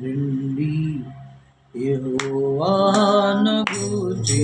రిండి యెహోవాను గూర్చి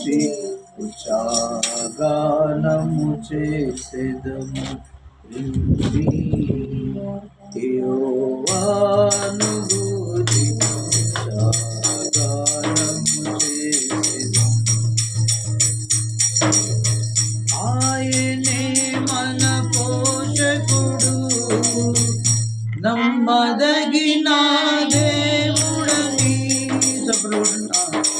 గూర్చి ఉచాగానము చేసేదము రండి యెహోవాను గూర్చి ఉచాగానము చేసెదము ఆయనే మన పోషకుడు నమ్మదగిన దేవుడని చెప్పండి.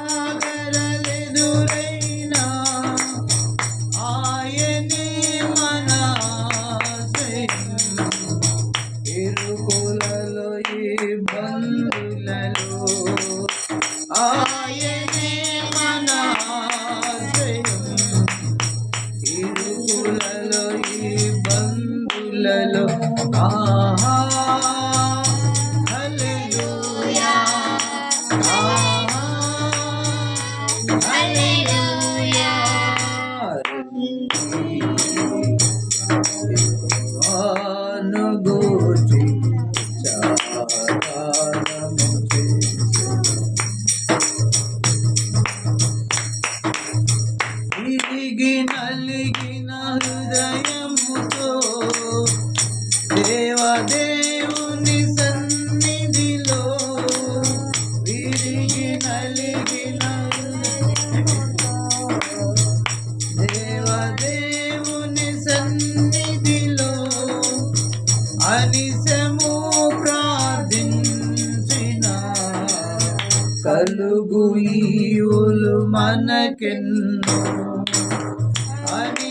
ఇబ్బందులలో ఆయనే మన ఆశ్రయం. ఇరుకులలో ఇబ్బందులలో ఆహా. హల్లెలూయా. దేవదేవుని సన్నిధిలో విరిగి నలిగిన దేవదేవుని సన్నిధిలో అనిసము ప్రార్థించిన కలుగు మనకెన్ను. అని